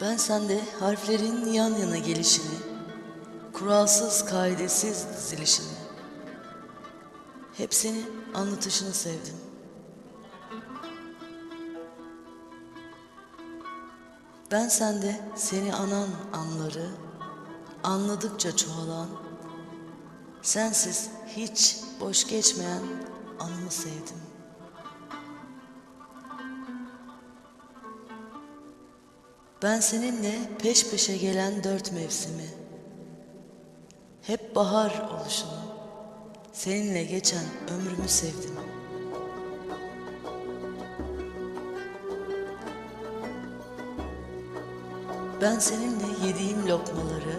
Ben sende harflerin yan yana gelişini, kuralsız, kaidesiz dizilişini, hepsini anlatışını sevdim. Ben sende seni anan anları, anladıkça çoğalan, sensiz hiç boş geçmeyen anımı sevdim. Ben seninle peş peşe gelen dört mevsimi, hep bahar oluşunu, seninle geçen ömrümü sevdim. Ben seninle yediğim lokmaları,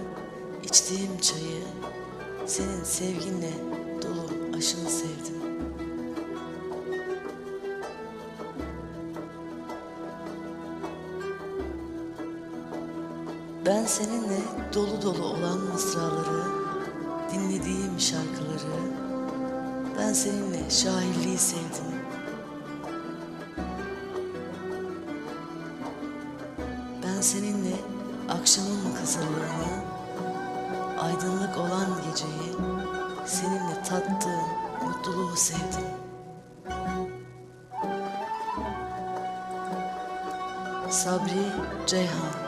içtiğim çayı, senin sevginle dolu aşını sevdim. Ben seninle dolu dolu olan mısraları, dinlediğim şarkıları, ben seninle şairliği sevdim. Ben seninle akşamın kızılığını, aydınlık olan geceyi, seninle tattığım mutluluğu sevdim. Sabri Ceyhan